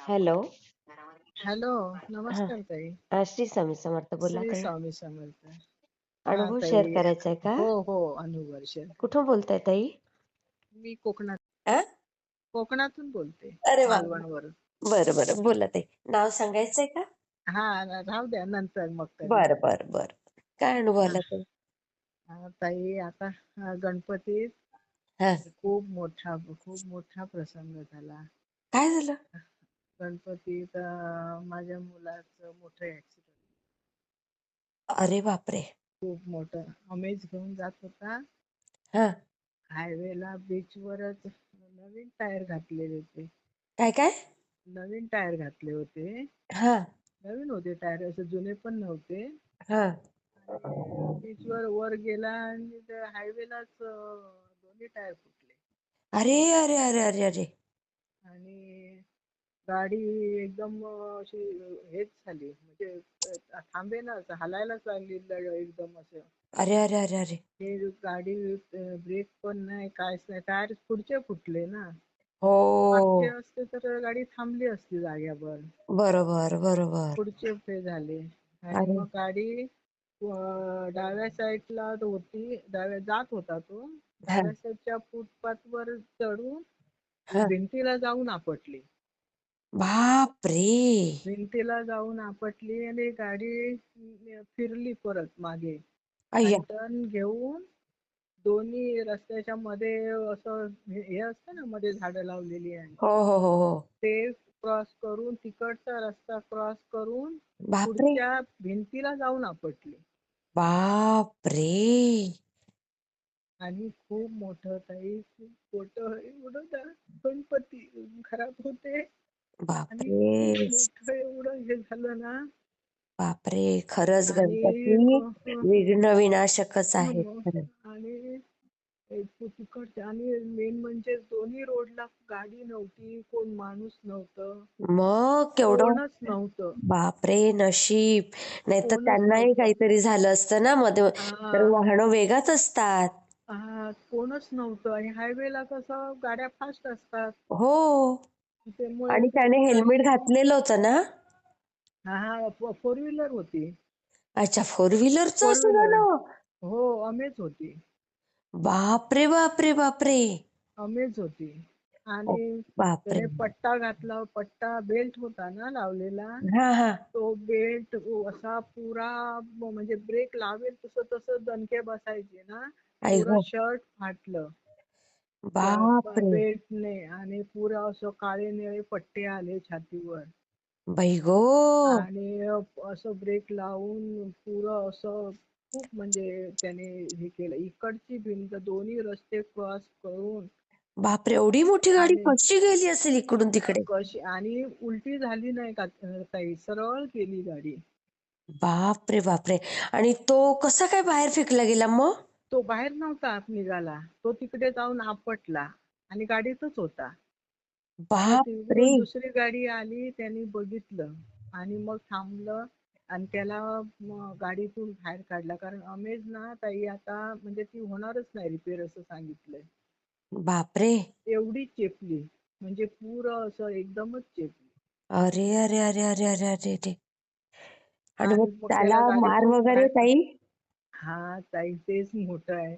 Hello. Hello. नमस्कार ताई. श्री स्वामी समर्थ बोला श्री ताई. स्वामी समर्थ. हा अनुभव ताई शेअर करायचा आहे का? हो हो अनुभव शेअर कुठून बोलताय ताई? मी कोकणात? कोकणातून बोलते अरे वा. मालवणवरून. बरं बरं. बोला ताई. नाव सांगायचंय का? हा राहू द्या. नंतर मग कधी. बरं बरं बरं. काय अनुभव आला ताई? हा, ताई आता हा, गणपतीत हा. खूप मोठा खूप मोठा प्रसंग झाला. काय झालं? गणपतीत अं, माझ्या मुलाचं मोठं ऍक्सिडेंट अरे बापरे! खूप मोठं. अमेज घेऊन जात होता. हा. हायवेला बीचवरच नवीन टायर घातलेले होते. काय काय? नवीन टायर घातले होते. हा. नवीन होते टायर असे जुने पण नव्हते. हा. बीचवर वर गेला आणि हायवेलाच दोन्ही टायर फुटले. अरे अरे अरे अरे अरे. आणि गाडी एकदम अशी हेच झाली. म्हणजे थांबे ना हलायलाच लागली एकदम असं. अरे अरे अरे अरे. हे गाडी ब्रेक पण नाही काहीच नाही. टायर पुढचे फुटले ना. हो. मागचे असते तर गाडी थांबली असती जाग्यावर. बरोबर बरोबर. पुढचे ते झाले. आणि अरे. मग गाडी अं, डाव्या साईडला होती डाव्या जात होता तो. डाव्या साईडच्या फुटपाथ वर चढून. भिंतीला जाऊन आपटली. बाप रे भिंतीला जाऊन आपटली आणि गाडी फिरली परत मागे. अय्या. टर्न घेऊन दोन्ही रस्त्याच्या मध्ये असं हे हे असतं ना मध्ये झाडं लावलेली आहे. हो हो हो हो. ते क्रॉस करून तिकडचा रस्ता क्रॉस करून बापरे! पुढच्या भिंतीला जाऊन आपटली. बाप रे आणि खूप मोठं ताई खूप मोठं एवढं गणपती खराब होते. आणि बापरे. मोठं एवढं हे झालं ना. बापरे खरंच आणि गणपती अं, विघ्न विनाशकच आहे खरं. आणि तिकडच्या आणि मेन म्हणजे दोन्ही रोडला गाडी नव्हती कोण माणूस नव्हतं. मग केवढं कोणच नव्हतं. बापरे नशीब. नाही तर कोणच त्यांनाही नव्हतं. काहीतरी झालं असतं ना मध्ये तर हा. वाहनं वेगाच असतात. हा, कोणच नव्हतं. आणि हायवेला कसं गाड्या फास्ट असतात. हो. त्यामुळे आणि त्याने हेल्मेट घातलेलं होतं ना? हा हा फोर व्हीलर होती. अच्छा फोर व्हीलरच फोर असं व्हीलर झालं हो अमेज होती. बापरे बापरे बापरे. अमेज होती. आणि बापरे. त्याने पट्टा घातला. पट्टा बेल्ट होता ना लावलेला. हा हा. तो बेल्ट असा पुरा म्हणजे ब्रेक लावेल तसं तसं दणके बसायचे ना. आई पुरा गो. शर्ट फाटलं. बापरे. बेल्टने आणि पुरा असं काळे निळे पट्टे आले छातीवर. बाई गो. आणि असं ब्रेक लावून पुरं असं खूप म्हणजे त्याने हे केलं. इकडची भिंत दोन्ही रस्ते क्रॉस करून बापरे एवढी मोठी गाडी आणि कशी गेली असेल इकडून तिकडे? कशी आणि उलटी झाली नाही का ताई? सरळ गेली गाडी. बापरे बापरे. आणि तो कसा काय बाहेर फेकला गेला मग? तो बाहेर नव्हता आत निघाला. तो तिकडे जाऊन आपटला आणि गाडीतच होता. बापरे! दुसरी गाडी आली त्यांनी बघितलं आणि मग थांबलं आणि त्याला गाडीतून बाहेर काढला. कारण अमेज ना ताई आता म्हणजे ती होणारच नाही रिपेअर असं सांगितलंय. बापरे! एवढी चेपली. म्हणजे पुरं असं एकदमच चेपली. अरे अरे अरे अरे अरे अरे आणि मग त्याला मार वगैरे ताई? हा ताई तेच मोठं आहे.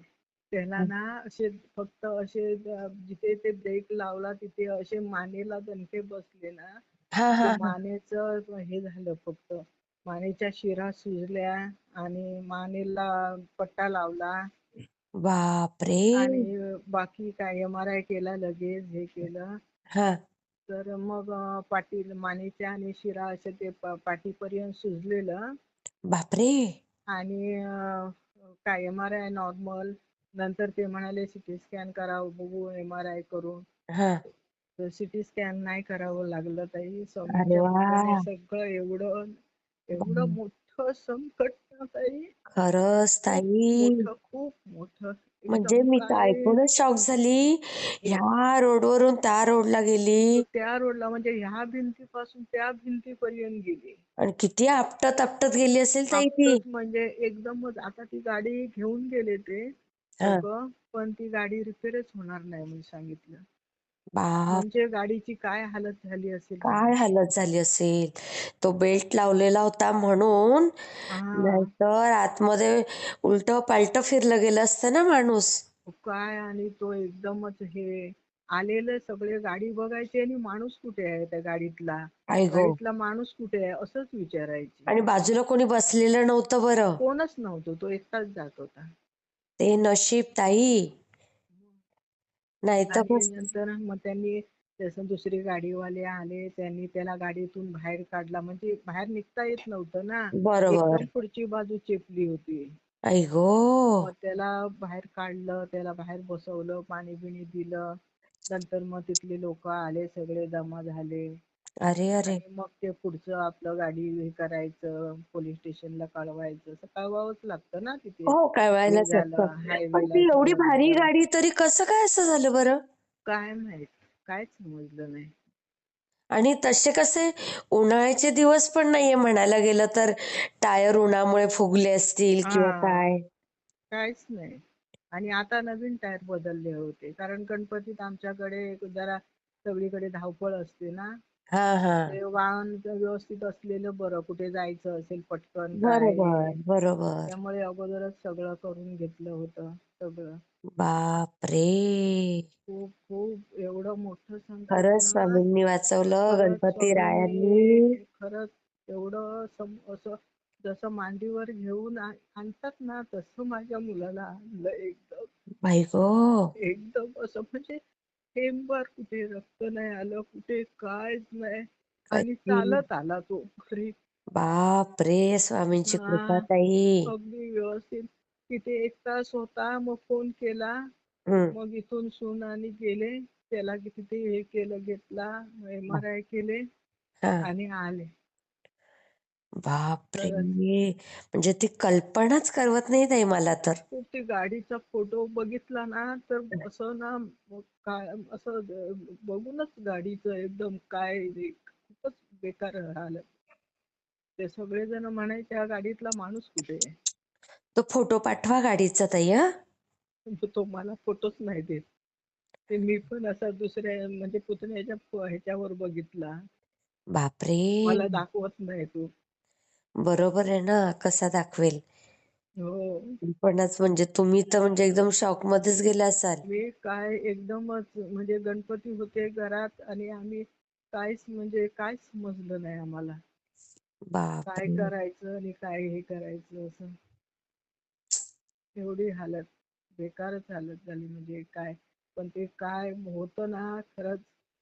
त्याला ना असे फक्त असे जिथे ते ब्रेक लावला तिथे असे मानेला दणके बसले ना हा ते हा. हा मानेचं हे झालं फक्त. मानेच्या शिरा सुजल्या आणि मानेला पट्टा लावला. बापरे! आणि बाकी काय एम आर आय केला लगेच हे केलं. हा. तर मग अं, पाठी मानेच्या आणि शिरा असे ते प- पाठीपर्यंत सुजलेलं. बापरे! आणि काय एम आर आय नॉर्मल नंतर ते म्हणाले सिटी स्कॅन करावं बघू एम आर आय करून. हा. तर सिटी स्कॅन नाही करावं लागलं ताई. सगळं एवढं एवढं मोठं संकट ना ताई. खरंच ताई. खूप मोठं. म्हणजे मी तर ऐकूनच शॉक झाली. ह्या रोडवरून त्या रोडला गेली. त्या रोडला म्हणजे ह्या भिंतीपासून त्या भिंतीपर्यंत गेली. आणि किती आपटत आपटत गेली असेल ताई ती. आपटत म्हणजे एकदमच आता ती गाडी घेऊन गेले ते हा. पण ती गाडी रिपेअरच होणार नाही म्हणून सांगितलं. बाप. म्हणजे गाडीची काय हालत झाली असेल काय हालत झाली असेल? तो बेल्ट लावलेला होता म्हणून हा. नाहीतर आतमध्ये उलट पालट फिरलं गेलं असतं ना माणूस. काय आणि तो एकदमच हे आलेले सगळे गाडी बघायची आणि माणूस कुठे आहे त्या गाडीतला? आई गो. गाडीतला माणूस कुठे आहे असंच विचारायची. आणि बाजूला कोणी बसलेलं नव्हतं बरं. कोणच नव्हतं तो एकटाच जात होता. ते नशीब ताई. नाही तर आणि बस नंतर मग त्यांनी तसं दुसरे गाडीवाले आले त्यांनी त्याला गाडीतून बाहेर काढला. म्हणजे बाहेर निघता येत नव्हतं ना. बरोबर. एकदम पुढची बाजू चेपली होती. आई गो! मग त्याला बाहेर काढलं त्याला बाहेर बसवलं पाणी बिणी दिलं. नंतर मग तिथले लोक आले सगळे जमा झाले. अरे अरे. आणि मग ते पुढचं आपलं गाडी हे करायचं पोलीस स्टेशनला कळवायचं असं कळवावंच लागतं ना तिथे. हो कळवायलाच झालं, लागतं पण ती एवढी भारी झालं. गाडी तरी कसं काय असं झालं बरं? काय माहीत काहीच समजलं नाही. आणि तसे कसे उन्हाळ्याचे दिवस पण नाहीये म्हणायला गेलं तर टायर उन्हामुळे फुगले असतील किंवा हा. काय? काहीच नाही. आणि आता नवीन टायर बदलले होते कारण गणपतीत आमच्याकडे जरा सगळीकडे धावपळ असते ना. हा हा. ते वाहन व्यवस्थित असलेलं बरं कुठे जायचं असेल पटकन काय बरोबर त्यामुळे अगोदरच सगळं करून घेतलं होतं सगळं. बापरे! खूप खूप एवढं मोठं संकट खरंच ना. स्वामींनी वाचवलं खरंच गणपती रायांनी. खरंच एवढं सम- असं जसं मांडीवर घेऊन आ- आणतात ना तसं माझ्या मुलाला आणलं एकदम. बाई गो. एकदम असं म्हणजे थेंबर कुठे रक्त नाही आलं कुठे कायच नाही. आणि चालत आला तो घरी. बापरे स्वामींची कृपा हा. ताई. अगदी व्यवस्थित. तिथे एक तास होता मग फोन केला. हम्म. मग इथून सून आणि गेले. त्याला तिथे हे केलं घेतला एम आर आय केले हा. आणि आले. बापरे. म्हणजे ती कल्पनाच करवत नाही ताई मला तर. खूप ते गाडीचा फोटो बघितला ना तर असं ना मग काय असं बघूनच गाडीचं एकदम काय हे खूपच बेकार आलं ते सगळेजण म्हणायचे हा गाडीतला माणूस कुठे आहे? तो फोटो पाठवा गाडीचा ताई हा. तो- तो मला फोटोच नाही देत. ते मी पण असा दुसऱ्या म्हणजे पुतण्याच्या ह्याच्यावर बघितला. बापरे मला दाखवत नाही तो. बरोबर आहे ना कसा दाखवेल? हो. पणच म्हणजे तुम्ही तर म्हणजे एकदम शॉक मध्येच गेला असाल. मी काय एकदमच म्हणजे गणपती होते घरात आणि आम्ही काहीच म्हणजे काहीच समजलं नाही आम्हाला. काय बापरे. करायचं आणि काय हे करायचं असं. एवढी हालत बेकारच हालत झाली म्हणजे काय? पण ते काय होतं ना खरंच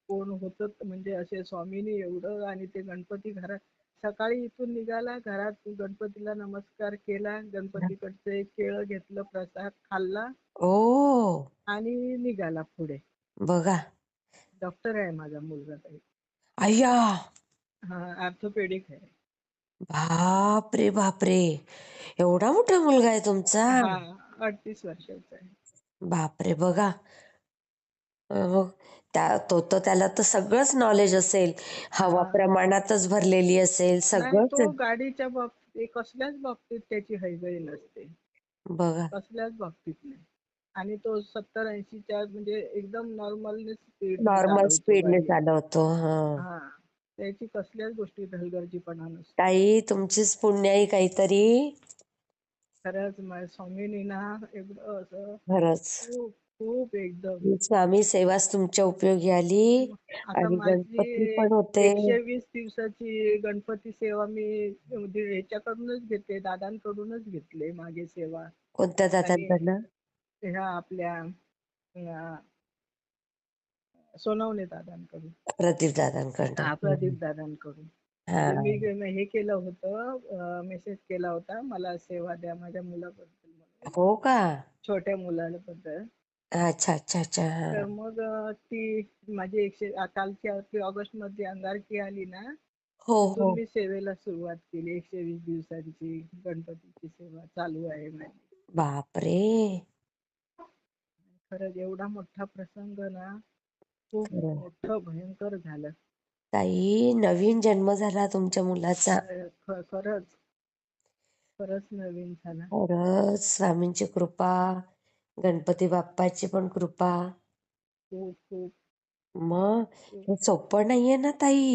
कोण होतं म्हणजे असे स्वामींनी एवढं आणि ते गणपती घरात सकाळी इथून निघाला घरात गणपतीला नमस्कार केला गणपतीकडचं केळं घेतलं प्रसाद खाल्ला ओ. आणि निघाला पुढे. बघा. डॉक्टर आहे माझा मुलगा ताई. अय्या. हा ऑर्थोपेडिक आहे. बापरे बापरे. एवढा मोठा मुलगा आहे तुमचा. हा अडतीस वर्षाचा आहे. बापरे बघा. अं, त्या तो तर त्याला तर सगळंच नॉलेज असेल. हवा हा. प्रमाणातच भरलेली असेल सगळंच. तो गाडीच्या बाबतीत कसल्याच बाबतीत त्याची हयगय नसते. बघा. कसल्याच बाबतीत नाही. आणि तो सत्तर ऐंशीच्या म्हणजे एकदम नॉर्मल स्पीड नॉर्मल स्पीडने चालवतो हा. हा. त्याची कसल्याच गोष्टी हलगर्जीपणा नसतो. ताई तुमचीच पुण्य आहे काहीतरी. खरंच माझ्या स्वामींनी ना एवढं असं खरंच. खूप खूप एकदम. स्वामी सेवाच तुमच्या उपयोगी आली आता आणि माझी गणपती पण होते. एकशे वीस दिवसाची गणपती सेवा मी म्हणजे ह्याच्याकडूनच घेतले दादांकडूनच घेतले मागे सेवा. कोणत्या दादांकडनं? ह्या आपल्या अं, सोनवणे दादांकडून. प्रदीप दादांकडनं. हा प्रदीप दादांकडून. हा. म्हणजे मी हे केलं होतं मेसेज केला होता मला सेवा द्या माझ्या मुलाबद्दल. म्हणून हो का? छोट्या मुलाबद्दल. अच्छा अच्छा अच्छा. हा तर मग अं, ती माझी एकशे आ- कालची ऑगस्टमध्ये अंगारकी आली ना हो तिथून हो. मी सेवेला सुरुवात केली एकशे वीस दिवसांची गणपतीची सेवा चालू आहे माझी बापरे! खरंच एवढा मोठा प्रसंग ना खूप खरं. मोठं भयंकर झालं. ताई नवीन जन्म झाला तुमच्या मुलाचा. ख- खरंच. खरंच नवीन झाला. खरंच स्वामींची कृपा. गणपती बाप्पाची पण कृपा. खूप खूप. मग? हे सोपं नाहीये ना ताई?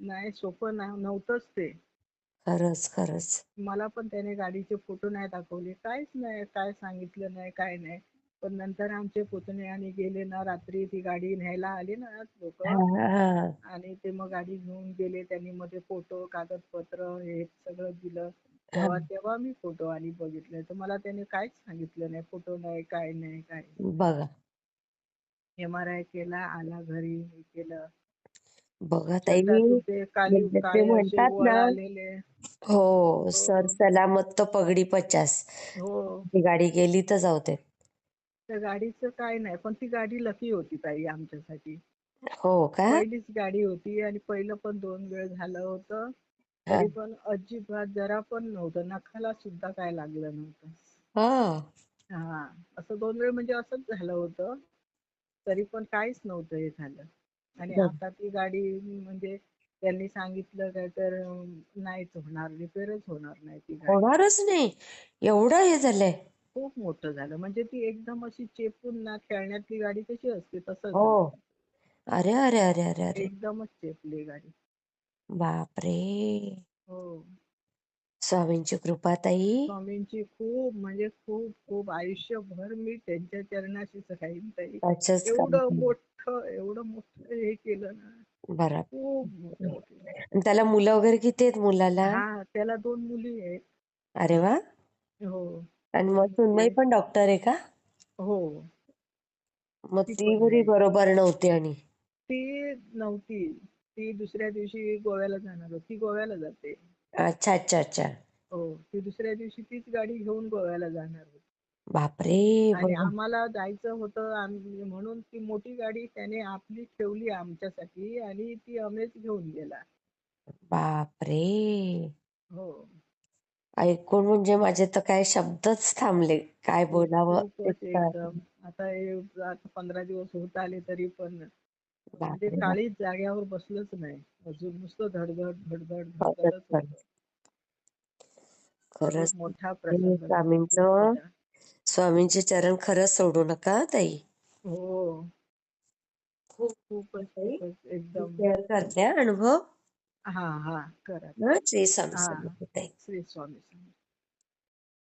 नाही सोपं ना- नव्हतंच ते. खरंच खरंच. मला पण त्याने गाडीचे फोटो नाही दाखवले. काहीच नाही काय सांगितलं नाही काय नाही. पण नंतर आमचे पुतणे आणि गेले ना रात्री ती गाडी न्यायला आली ना लोक. हा हा. आणि ते मग गाडी घेऊन गेले त्यांनी मध्ये फोटो कागदपत्र हे सगळं दिलं. तेव्हा तेव्हा मी फोटो आणि बघितले. तर मला त्याने काहीच सांगितलं नाही. फोटो नाही काय नाही काय बघा. एम आर आय केला आला घरी हे केलं. बघा ताई शर्टातून ते काली म्हणजे ते काळे असे म्हणतात ना आलेले. हो सर सलामत तो पगडी पचास. हो. ती गाडी गेली तर जाऊ दे. त्या गाडीचं काय नाही पण ती गाडी लकी होती ताई आमच्यासाठी. हो का? पहिलीच गाडी होती आणि पहिलं पण दोन वेळ झालं होतं. तरी पण अजिबात जरा पण नव्हतं. नखाला सुद्धा काय लागलं नव्हतं. हा. हा. असं दोन वेळ म्हणजे असंच झालं होतं. तरी पण काहीच नव्हतं हे झालं. आणि बरं. आता ती गाडी म्हणजे त्यांनी सांगितलं काय तर अं, नाहीच होणार रिपेअरच होणार नाही ती गाडी. होणारच नाही. एवढं हे झालंय. खूप मोठं झालं. म्हणजे ती एकदम अशी चेपून ना खेळण्यातली गाडी कशी असते तसं हो. झालं. अरे अरे अरे अरे अरे. एकदमच चेपली गाडी. बापरे! हो. स्वामींची कृपा ताई. स्वामींची खूप म्हणजे खूप खूप आयुष्यभर मी त्यांच्या चरणाशीच राहीन ताई. काम एवढं. मोठं एवढं मोठं हे केलं ना. बरं. खूप मोठं केलं आणि त्याला मुलं वगैरे किती आहेत मुलाला? हा त्याला दोन मुली आहेत. अरे वा! हो. आणि मग सुनबाई पण डॉक्टर आहे का? हो. मग ती ती पण बरी आहे. बरोबर नव्हती आणि? ती नव्हती. ती दुसऱ्या दिवशी गोव्याला जाणार होती. ती गोव्याला जाते. अच्छा अच्छा अच्छा. हो ती दुसऱ्या दिवशी तीच गाडी घेऊन गोव्याला जाणार होती. बापरे! आणि बघा. आम्हाला जायचं होतं आम्ही- म्हणून ती मोठी गाडी त्याने आपली ठेवली आमच्यासाठी आणि ती अमेच घेऊन गेला. बापरे! हो. ऐकून म्हणजे माझे तर काय शब्दच थांबले. काय बोलावं? खूपच एकदम. आता हे आता पंधरा दिवस होत आले तरी पण. म्हणजे काळीच जाग्यावर बसलंच नाही. अजून नुसतं धडधड धडधड बापरे. धडधडच होत. खरंच. खूप मोठा प्रसंग खूप स्वामींचं. स्वामींचे चरण खरंच सोडू नका हं, ताई. हो. खूप खूपच ताई. खूपच एकदम. शेअर करते हं अनुभव. हा हा. करा. हं, श्री स्वामी हा. समर्थ ताई. श्री स्वामी समर्थ.